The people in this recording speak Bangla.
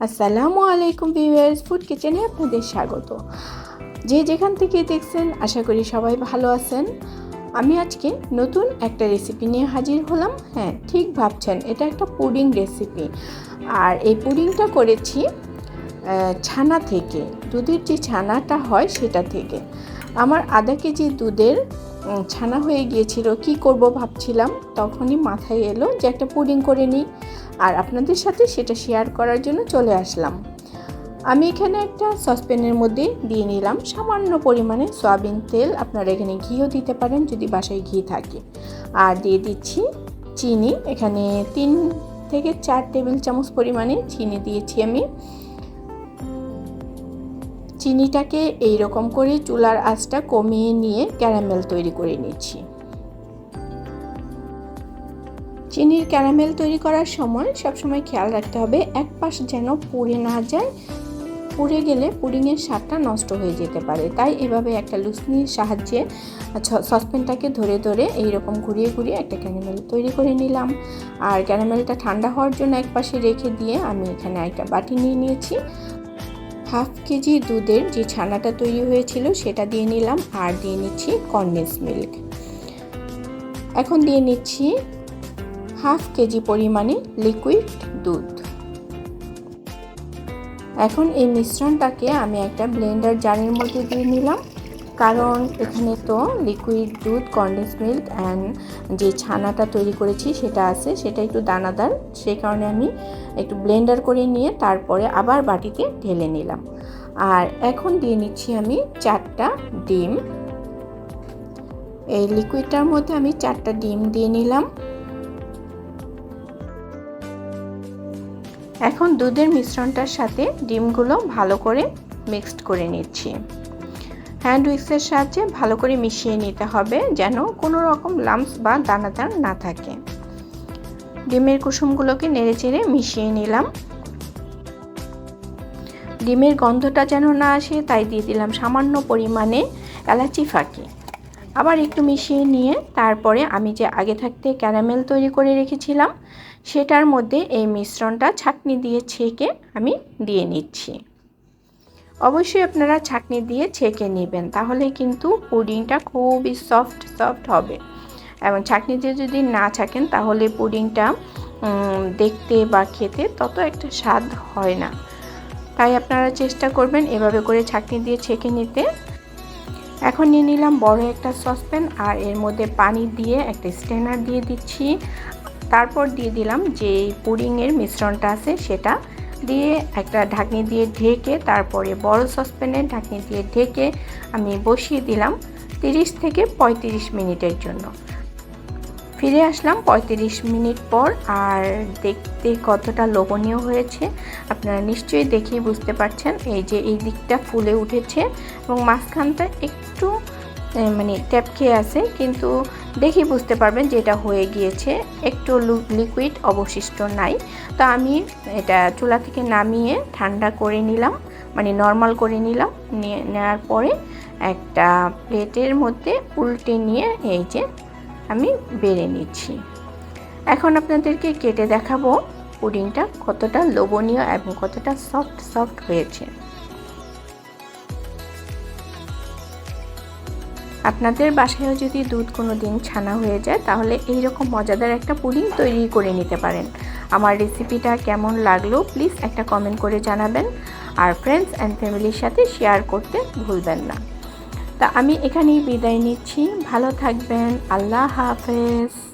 আসসালামু আলাইকুম ভিউয়ার্স, ফুড কিচেনে আপনাদের স্বাগত। যে যেখান থেকে দেখছেন, আশা করি সবাই ভালো আছেন। আমি আজকে নতুন একটা রেসিপি নিয়ে হাজির হলাম। হ্যাঁ ঠিক ভাবছেন, এটা একটা পুডিং রেসিপি আর এই পুডিংটা করেছি ছানা থেকে। দুধের যে ছানাটা হয়, সেটা থেকে। আমার আধা কেজি দুধের ছানা হয়ে গিয়েছিল। কি করব ভাবছিলাম, তখনই মাথায় এলো যে একটা পুডিং করে নিই। আর আপনাদের সাথে সেটা শেয়ার করার জন্য চলে আসলাম। আমি এখানে একটা সসপ্যানের মধ্যে দিয়ে নিলাম সামান্য পরিমাণে সয়াবিন তেল। আপনারা এখানে ঘিও দিতে পারেন যদি বাসায় ঘি থাকে। আর দিয়ে দিচ্ছি চিনি। এখানে তিন থেকে চার টেবিল চামচ পরিমাণে চিনি দিয়েছি আমি। চিনিটাকে এই রকম করে চুলার আঁচটা কমিয়ে নিয়ে ক্যারামেল তৈরি করে নিচ্ছি। চিনির ক্যারামেল তৈরি করার সময় সবসময় খেয়াল রাখতে হবে, এক পাশ যেন পুড়ে না যায়। পুড়ে গেলে পুডিংয়ের স্বাদটা নষ্ট হয়ে যেতে পারে। তাই এভাবে একটা লুসনির সাহায্যে সসপ্যানটাকে ধরে ধরে এই রকম ঘুরিয়ে ঘুরিয়ে একটা ক্যারামেল তৈরি করে নিলাম। আর ক্যারামেলটা ঠান্ডা হওয়ার জন্য এক পাশে রেখে দিয়ে আমি এখানে একটা বাটি নিয়ে নিয়েছি। হাফ কেজি দুধের যে ছানাটা তৈরি হয়েছিল সেটা দিয়ে নিলাম। আর দিয়ে নিচ্ছি কনডেন্স মিল্ক। এখন দিয়ে নিচ্ছি হাফ কেজি পরিমাণে লিকুইড দুধ। এখন এই মিশ্রণটাকে আমি একটা ব্লেন্ডার জারের মধ্যে দিয়ে নিলাম। কারণ এখানে তো লিকুইড দুধ কন্ডেন্স মিল্ক অ্যান্ড যে ছানাটা তৈরি করেছি সেটা আছে, সেটা একটু দানাদার। সেই কারণে আমি একটু ব্লেন্ডার করে নিয়ে তারপরে আবার বাটিতে ঢেলে নিলাম। আর এখন দিয়ে নিচ্ছি আমি চারটা ডিম। এই লিকুইডটার মধ্যে আমি চারটা ডিম দিয়ে নিলাম। এখন দুধের মিশ্রণটার সাথে ডিমগুলো ভালো করে মিক্সড করে নিচ্ছি। হ্যান্ড উইক্সের সাহায্যে ভালো করে মিশিয়ে নিতে হবে যেন কোনো রকম লাম্পস বা দানাদার না থাকে। ডিমের কুসুমগুলোকে নেড়ে চেড়ে মিশিয়ে নিলাম। ডিমের গন্ধটা যেন না আসে তাই দিয়ে দিলাম সামান্য পরিমাণে এলাচি ফাঁকি। আবার একটু মিশিয়ে নিয়ে তারপরে আমি যে আগে থাকতে ক্যারামেল তৈরি করে রেখেছিলাম সেটার মধ্যে এই মিশ্রণটা ছাঁকনি দিয়ে ছেঁকে আমি দিয়ে নিচ্ছি। অবশ্যই আপনারা ছাঁকনি দিয়ে ছেঁকে নেবেন, তাহলে কিন্তু পুডিংটা খুবই সফট সফট হবে। এবং ছাঁকনি দিয়ে যদি না ছাঁকেন, তাহলে পুডিংটা দেখতে বা খেতে তত একটা স্বাদ হয় না। তাই আপনারা চেষ্টা করবেন এভাবে করে ছাঁকনি দিয়ে ছেঁকে নিতে। এখন নিয়ে নিলাম বড় একটা সসপ্যান, আর এর মধ্যে পানি দিয়ে একটা স্টেনার দিয়ে দিচ্ছি। তারপর দিয়ে দিলাম যে পুডিংয়ের মিশ্রণটা আছে সেটা দিয়ে একটা ঢাকনি দিয়ে ঢেকে তারপরে বড় সসপ্যানে ঢাকনি দিয়ে ঢেকে আমি বসিয়ে দিলাম 30 থেকে 35 মিনিটের জন্য। ফিরে আসলাম 35 মিনিট পর আর দেখতে কতটা লোভনীয় হয়েছে আপনারা নিশ্চয়ই দেখেই বুঝতে পারছেন এই যে এই দিকটা ফুলে উঠেছে এবং মাঝখানটা একটু মানে ট্যাপ খেয়ে আছে কিন্তু দেখি বুঝতে পারবেন যে এটা হয়ে গিয়েছে। একটু লিকুইড অবশিষ্ট নাই। তো আমি এটা চুলা থেকে নামিয়ে ঠান্ডা করে নিলাম। মানে নর্মাল করে নিলাম। নিয়ে নেওয়ার পরে একটা প্লেটের মধ্যে উল্টে নিয়ে এই যে আমি বেড়ে নিচ্ছি। এখন আপনাদেরকে কেটে দেখাবো পুডিংটা কতটা লোভনীয় এবং কতটা সফট সফট হয়েছে। আপনাদের বাসায়ও যদি দুধ কোনো দিন ছানা হয়ে যায়, তাহলে এই রকম মজাদার একটা পুডিং তৈরি করে নিতে পারেন। আমার রেসিপিটা কেমন লাগল, প্লিজ একটা কমেন্ট করে জানাবেন। আর ফ্রেন্ডস অ্যান্ড ফ্যামিলির সাথে শেয়ার করতে ভুলবেন না। তা আমি এখানেই বিদায় নিচ্ছি। ভালো থাকবেন। আল্লাহ হাফেজ।